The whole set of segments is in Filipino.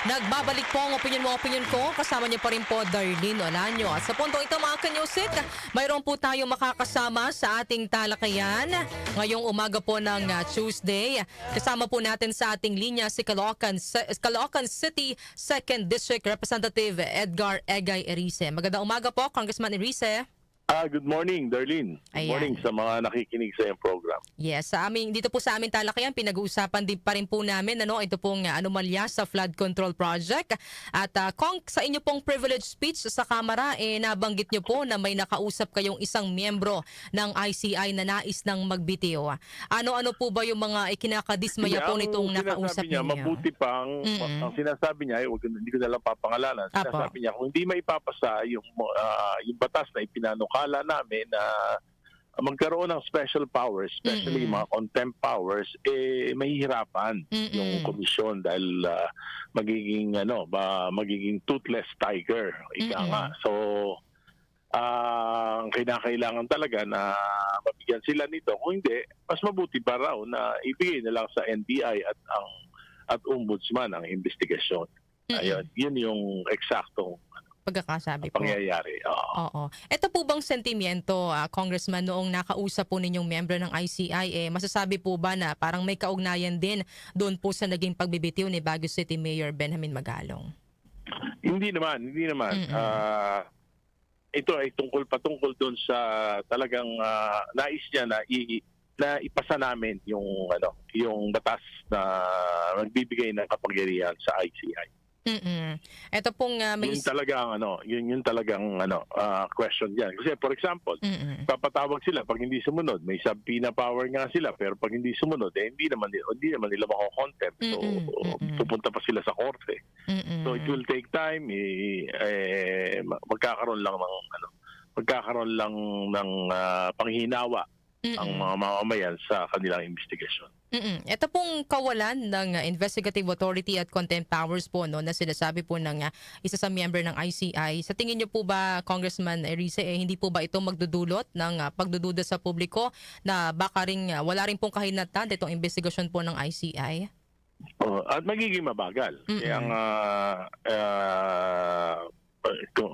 Nagbabalik po ang opinion mo, opinion ko. Kasama niyo pa rin po Darlene Olanyo. At sa puntong ito mga kanyusik, mayroon po tayo makakasama sa ating talakayan. Ngayong umaga po ng uh, Tuesday. Kasama po natin sa ating linya si Caloocan, Caloocan City 2nd District Representative Edgar Egay Erice. Magandang umaga po, Congressman Erice. Ah, good morning, Darlene. Good Ayan. morning sa mga nakikinig sa iyong program. Yes, sa aming dito po sa aming talakayan pinag-uusapan din pa rin po namin ano ito pong uh, anomalya sa flood control project at uh, kung sa inyo pong privilege speech sa Kamara eh nabanggit niyo po na may nakausap kayong isang miyembro ng ICI na nais ng magbitiw. Ano-ano po ba yung mga ikinakadismaya po Ang nitong sinasabi nakausap niya, ninyo? mabuti pang, Mm-mm. ang sinasabi niya, eh, wag, hindi ko na lang papangalanan, Apo. sinasabi niya, kung hindi maipapasa yung, ah, yung batas na ipinanukala namin na magkaroon ng special powers, especially Mm-mm. mga contempt powers, eh mahihirapan Mm-mm. yung komisyon dahil ah, magiging ano, ba magiging toothless tiger, ika Mm-mm. nga. So ah, ang kinakailangan talaga na mabigyan sila nito. Kung hindi, mas mabuti pa raw na ibigay na lang sa NBI at ang at ombudsman ang investigasyon. Mm-mm. Ayun, yun yung eksaktong Pagkakasabi po. pangyayari. Oo. Oo. Ito po bang sentimiento, ah, Congressman, noong nakausap po ninyong miyembro ng ICI, eh, masasabi po ba na parang may kaugnayan din doon po sa naging pagbibitiw ni Baguio City Mayor Benjamin Magalong? Hindi naman, hindi naman. Mm-mm. Ah, ito ay tungkol patungkol doon sa talagang ah, nais niya na i na ipasa namin yung ano, yung batas na magbibigay ng kapangyarihan sa ICI. Mm-mm. Ito pong ah, may... Yun talaga ang ano, yun yun talagang ano, ah, question diyan. Kasi for example, Mm-mm. papatawag sila pag hindi sumunod. May subpoena power nga sila pero pag hindi sumunod eh hindi naman hindi naman nila mako-contempt. So Mm-mm, mm-mm. pupunta pa sila sa korte. Mm-mm. So it will take time eh, eh ma- magkakaroon lang ng ano magkakaroon lang ng ah, panghinawa Mm-mm. ang mga mamamayan sa kanilang investigasyon. Mm-mm. Ito pong kawalan ng uh, Investigative Authority at Contempt Powers po no na sinasabi po ng uh, isa sa member ng ICI. Sa tingin niyo po ba Congressman Erice eh, hindi po ba ito magdudulot ng uh, pagdududa sa publiko na baka ring uh, wala rin pong kahinatan itong investigasyon po ng ICI? Oh, at magiging mabagal. Mm-mm. Kaya nga ah, kung-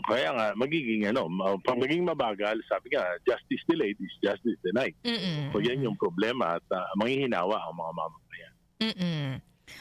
kaya nga magiging ano, pag maging mabagal, sabi nga justice delayed is justice denied. Mm-mm. So yan yung problema at uh, manghihinawa ang mga mamamayan. Mm-mm.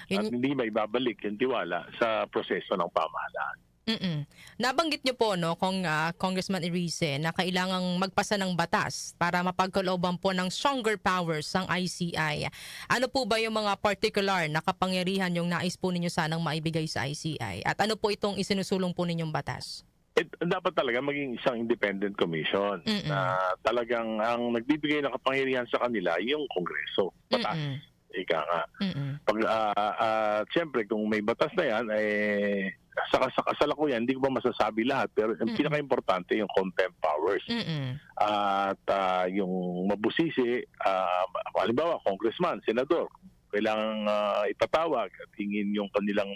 Yun- At hindi may babalik yung tiwala sa proseso ng pamahalaan. Mm-mm. Nabanggit niyo po no kung ah, Congressman Erice na kailangang magpasa ng batas para mapagkalooban po ng stronger powers ang ICI. Ano po ba yung mga particular na kapangyarihan yung nais po ninyo sanang maibigay sa ICI? At ano po itong isinusulong po ninyong batas? It, dapat talaga maging isang independent commission Mm-mm. na talagang ang nagbibigay ng kapangyarihan sa kanila yung Kongreso. Batas, Mm-mm. ika nga. Mm-mm. Pag, ah, ah, siyempre, kung may batas na yan, eh, sa, sa kasalukuyan, hindi ko ba masasabi lahat, pero ang Mm-mm. pinaka-importante yung contempt powers. Mm-mm. At ah, yung mabusisi, uh, halimbawa, congressman, senador, kailangang ah, ipatawag at hingin yung kanilang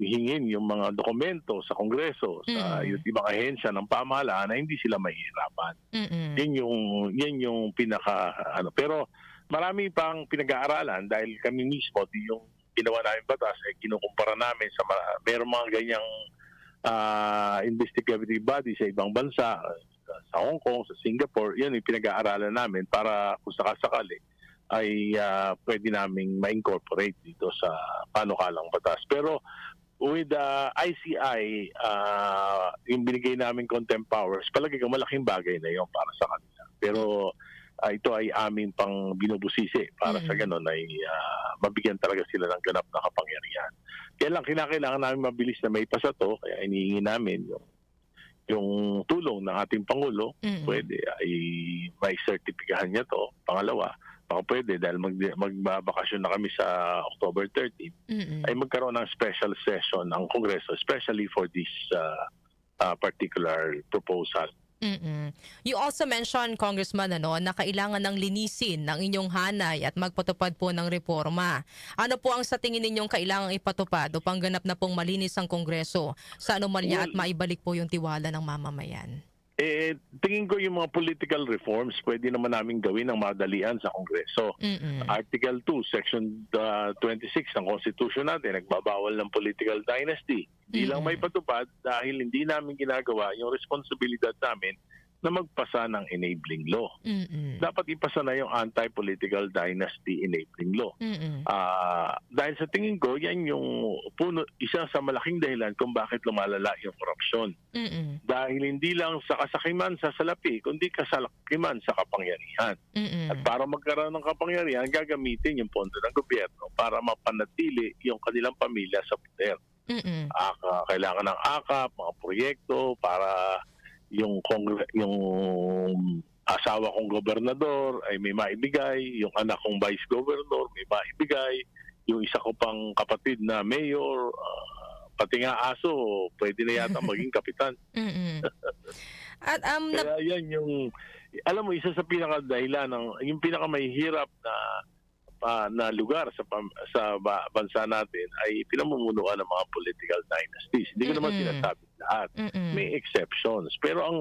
hingin yung mga dokumento sa kongreso, sa Mm. yung ibang ahensya ng pamahalaan na hindi sila mahihirapan. Mm-mm. Yan yung yan yung pinaka ano pero marami pang pinag-aaralan dahil kami mismo di yung ginawa namin batas eh kinukumpara namin sa mga merong mga ganyang ah, investigative body sa ibang bansa sa- Hong Kong, sa Singapore, yan yung pinag-aaralan namin para kung sakasakali ay ah, pwede naming ma-incorporate dito sa panukalang batas. Pero with the ICI, ah, yung binigay namin contempt powers, palagi ko malaking bagay na yon para sa kanila. Pero ah, ito ay amin pang binubusisi para sa Mm. ganun ay ah, mabigyan talaga sila ng ganap na kapangyarihan. Kaya lang kinakailangan namin mabilis na may pasa to, kaya inihingi namin yung yung tulong ng ating Pangulo, Mm-mm. pwede ay may sertipikahan niya to. Pangalawa, baka pwede dahil mag, magbabakasyon na kami sa October 13, Mm-mm. ay magkaroon ng special session ng Kongreso, especially for this uh, uh, particular proposal. Mm-mm. You also mentioned, Congressman, ano, na kailangan ng linisin ng inyong hanay at magpatupad po ng reforma. Ano po ang sa tingin ninyong kailangang ipatupad upang ganap na pong malinis ang Kongreso sa anomalya at Well- maibalik po yung tiwala ng mamamayan? Eh, tingin ko yung mga political reforms pwede naman namin gawin ng madalian sa Kongreso. Mm-mm. Article 2, Section uh, 26 ng Constitution natin, nagbabawal ng political dynasty. Hindi lang Mm-mm. may patupad dahil hindi namin ginagawa yung responsibilidad namin na magpasa ng enabling law. Mm-mm. Dapat ipasa na yung anti-political dynasty enabling law. Mm-mm. Ah, dahil sa tingin ko, yan yung puno, isa sa malaking dahilan kung bakit lumalala yung korupsyon. Mm-mm. Dahil hindi lang sa kasakiman sa salapi, kundi kasakiman sa kapangyarihan. Mm-mm. At para magkaroon ng kapangyarihan, gagamitin yung pondo ng gobyerno para mapanatili yung kanilang pamilya sa poder. Mm-mm. Aka, kailangan ng akap, mga proyekto para yung kongre- yung asawa kong gobernador ay may maibigay, yung anak kong vice governor may maibigay, yung isa ko pang kapatid na mayor, ah, pati nga aso, pwede na yata maging kapitan. At um, Kaya yan yung, alam mo, isa sa pinakadahilan, ng, yung pinakamahihirap na ah, na lugar sa pam- sa ba- bansa natin ay pinamumunuan ng mga political dynasties. Hindi ko naman Mm-mm. sinasabi lahat. Mm-mm. May exceptions. Pero ang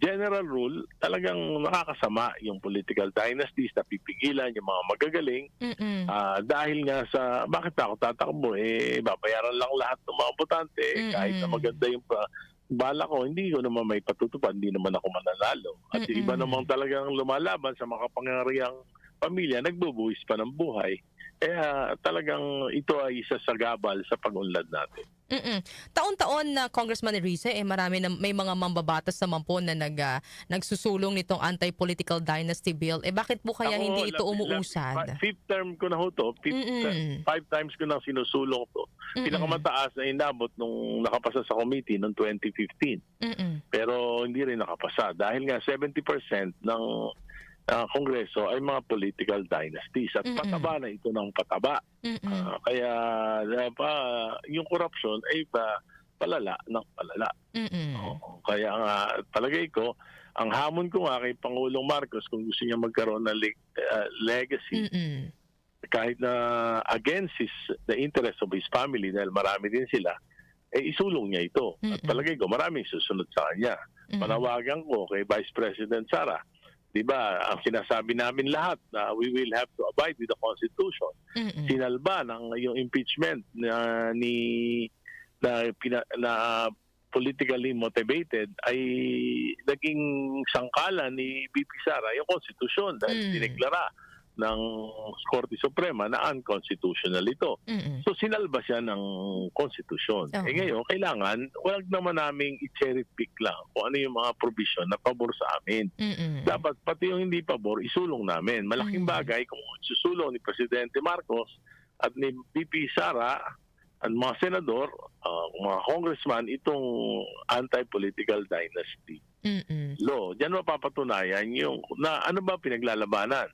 general rule, talagang nakakasama yung political dynasties na pipigilan yung mga magagaling Mm-mm. Ah, dahil nga sa bakit ako tatakbo eh babayaran lang lahat ng mga botante Mm-mm. kahit na maganda yung pa, bala ko hindi ko naman may patutupad hindi naman ako mananalo at yung iba Mm-mm. namang talagang lumalaban sa mga kapangyarihang pamilya nagbubuwis pa ng buhay kaya talagang ito ay isa sa gabal sa pag-unlad natin Mm-mm. Taon-taon na Congressman Erice, eh marami na may mga mambabatas naman po na nag, ah, nagsusulong nitong anti-political dynasty bill. Eh bakit po kaya Ako, hindi ito umuusad? lap- fifth term ko na ho to fifth, Mm-mm. five times ko na sinusulong to Mm-mm. pinakamataas na inabot nung nakapasa sa committee noong 2015 Mm-mm. pero hindi rin nakapasa dahil nga 70% ng ah, Kongreso ay mga political dynasties at pataba na ito ng pataba. Ah, kaya pa, yung corruption ay pa, palala ng palala. Mm-mm. Oo. Kaya nga palagay ko, ang hamon ko nga kay Pangulong Marcos kung gusto niya magkaroon ng leg- ah, legacy Mm-mm. kahit na against his, the interest of his family dahil marami din sila, eh isulong niya ito. At Mm-mm. palagay ko maraming susunod sa kanya. Mm-mm. Panawagan ko kay Vice President Sara, 'di ba? Ang sinasabi namin lahat na we will have to abide with the Constitution. Mm-mm. Sinalba ng yung impeachment na ni na, pina, na politically motivated ay naging sangkalan ni BP Sara yung Constitution dahil Mm. dineklara ng Korte Suprema na unconstitutional ito. Mm-mm. So sinalba siya ng konstitusyon. Oo. Eh ngayon, kailangan, wag naman naming i-cherry pick lang kung ano yung mga provision na pabor sa amin. Mm-mm. Dapat pati yung hindi pabor, isulong namin. Malaking Mm. bagay kung susulong ni Presidente Marcos at ni BP Sara at mga senador, uh, mga congressman, itong anti-political dynasty Mm-mm. law. Diyan mapapatunayan yung na ano ba pinaglalabanan?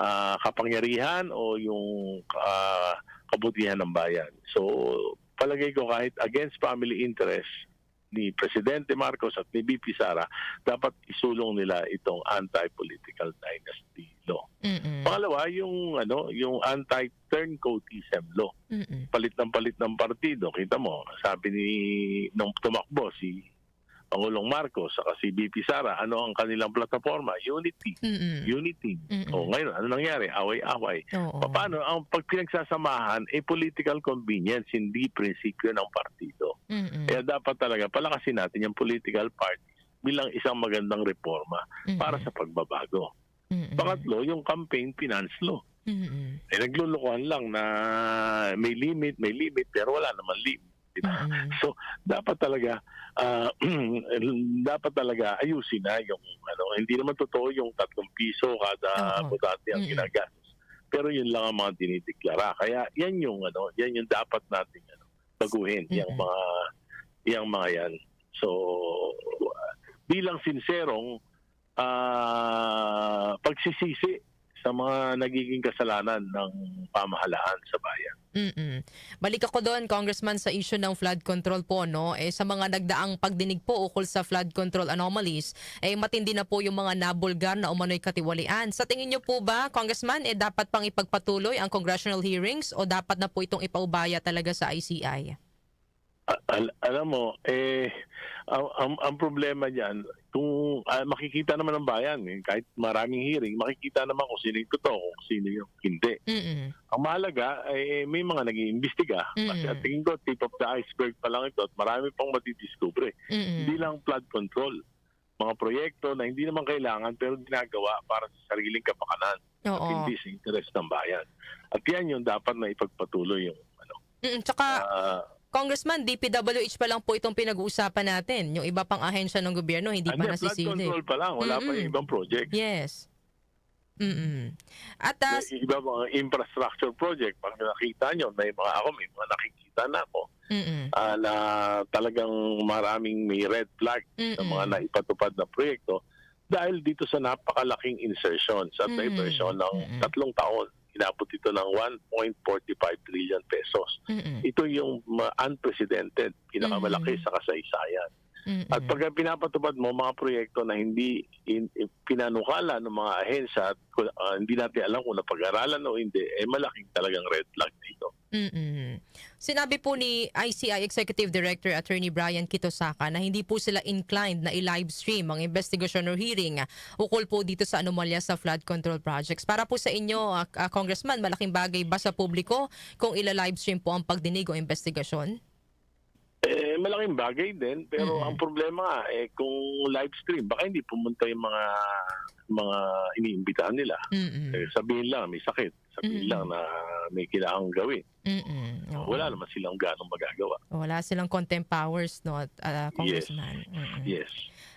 Ah, kapangyarihan o yung ah, kabutihan ng bayan. So, palagay ko kahit against family interest ni Presidente Marcos at ni BP Sara, dapat isulong nila itong anti-political dynasty law. Mm-mm. Pangalawa, yung ano, yung anti-turncoatism law Mm-mm. palit ng palit ng partido. Kita mo, sabi ni nung tumakbo si Pangulong Marcos saka si BP Sara, ano ang kanilang plataforma? Unity. Mm-mm. Unity. Mm-mm. O ngayon, ano nangyari? Away-away. Oo. Paano? Ang pag pinagsasamahan, eh political convenience, hindi prinsipyo ng partido. Mm-mm. Kaya dapat talaga palakasin natin yung political parties bilang isang magandang reforma para sa pagbabago. Mm-mm. Pangatlo, yung campaign finance law. Mm-mm. Eh, naglulukuhan lang na may limit, may limit, pero wala naman limit. Mm-mm. So, dapat talaga, ah, dapat talaga ayusin na yung, ano, hindi naman totoo yung tatlong piso kada Oo. botante ang Mm-mm. ginagastos. Pero yun lang ang mga dinideklara. Kaya yan yung, ano, yan yung dapat nating ano, baguhin, yung Mm-mm. mga, yung mga yan. So, bilang sinserong ah, pagsisisi sa mga nagiging kasalanan ng pamahalaan sa bayan. Mm-mm. Balik ako doon, Congressman, sa issue ng flood control po, no? Eh, sa mga nagdaang pagdinig po ukol sa flood control anomalies, eh, matindi na po yung mga nabulgar na umano'y katiwalian. Sa tingin niyo po ba, Congressman, eh, dapat pang ipagpatuloy ang congressional hearings o dapat na po itong ipaubaya talaga sa ICI? Al- alam mo, eh, ang, ang, ang problema diyan, kung ah, makikita naman ng bayan, eh, kahit maraming hearing, makikita naman kung sino yung totoo, kung sino yung hindi. Mm-mm. Ang mahalaga, eh, may mga nag-iimbestiga. Kasi Mm-mm. at tingin ko, tip of the iceberg pa lang ito at marami pang matidiscover. Mm-mm. Hindi lang flood control. Mga proyekto na hindi naman kailangan pero ginagawa para sa sariling kapakanan at Oo. hindi sa interes ng bayan. At yan yung dapat na ipagpatuloy yung ano. Mm-mm. Tsaka, ah, Congressman, DPWH pa lang po itong pinag-uusapan natin. Yung iba pang ahensya ng gobyerno, hindi pa ano, flood control pa lang. Wala pa Mm-mm. yung ibang project. Yes. Mm-mm. At ah, Yung iba mga infrastructure project, pag nakita nyo, may mga ako, may mga nakikita na ako mm-mm. ah, na talagang maraming may red flag sa Mm-mm. mga naipatupad na proyekto dahil dito sa napakalaking insertions at Mm. diversion ng Mm-mm. tatlong taon. Inabot ito ng 1.45 trillion pesos. Mm-mm. Ito yung unprecedented, pinakamalaki Mm. sa kasaysayan. Mm-mm. At pag pinapatupad mo mga proyekto na hindi in, in- pinanukala ng mga ahensya at ah, hindi natin alam kung napag-aralan o hindi, eh malaking talagang red flag dito. Mm-mm. Sinabi po ni ICI Executive Director Attorney Brian Kitosaka na hindi po sila inclined na i-livestream ang investigation or hearing ukol po dito sa anomalya sa flood control projects. Para po sa inyo, ah, ah, Congressman, malaking bagay ba sa publiko kung ila-livestream po ang pagdinig o investigasyon? Eh, malaking bagay din, pero Mm. ang problema nga, eh, kung live stream, baka hindi pumunta yung mga mga iniimbitahan nila. Mm-mm. Eh, sabihin lang, may sakit. Sabihin Mm. lang na may kailangang gawin. Mm-mm. Oo. Wala naman silang ganong magagawa. Wala silang contempt powers, no, ah, Congressman. Mm-mm. Yes.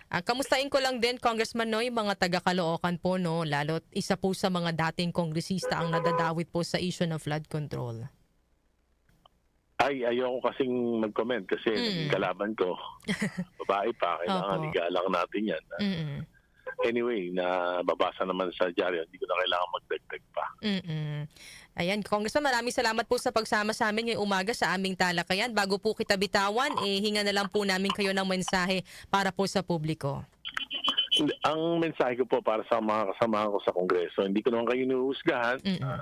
Ah, kamustahin ko lang din, Congressman Noy, mga taga-Caloocan po, no? Lalo isa po sa mga dating kongresista ang nadadawit po sa issue ng flood control. Ay, ayoko kasing mag-comment kasi Mm. kalaban ko. Babae pa, kailangan Opo. igalang natin yan. Mm-mm. Anyway, na babasa naman sa dyaryo, hindi ko na kailangan magdagdag pa. Mm-mm. Ayan, Congressman, maraming salamat po sa pagsama sa amin ngayong umaga sa aming talakayan. Bago po kita bitawan, eh, hinga na lang po namin kayo ng mensahe para po sa publiko. Ang mensahe ko po para sa mga kasamahan ko sa Kongreso, hindi ko naman kayo inuhusgahan. Mm-mm.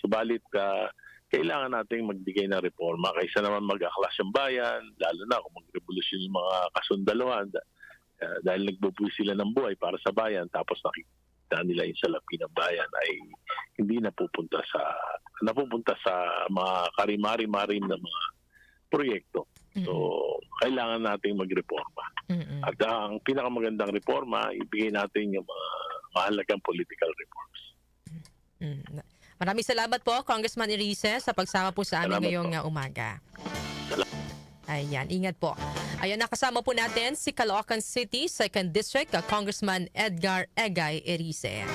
Subalit, ah, kailangan nating magbigay ng reforma kaysa naman mag-aklas yung bayan, lalo na kung magrevolusyon yung mga kasundaluhan da- ah, dahil nagbubuhay sila ng buhay para sa bayan tapos nakikita nila yung salapi ng bayan ay hindi napupunta sa napupunta sa mga karimari-marim na mga proyekto. So, kailangan nating magreforma. Mm-mm. At ang pinakamagandang reforma, ibigay natin yung mga mahalagang political reforms. Mm. Maraming salamat po, Congressman Erice, sa pagsama po sa amin Salamat ngayong po. uh, umaga. Ayan, ingat po. Ayan, nakasama po natin si Caloocan City, 2nd District, uh, Congressman Edgar Egay Erice.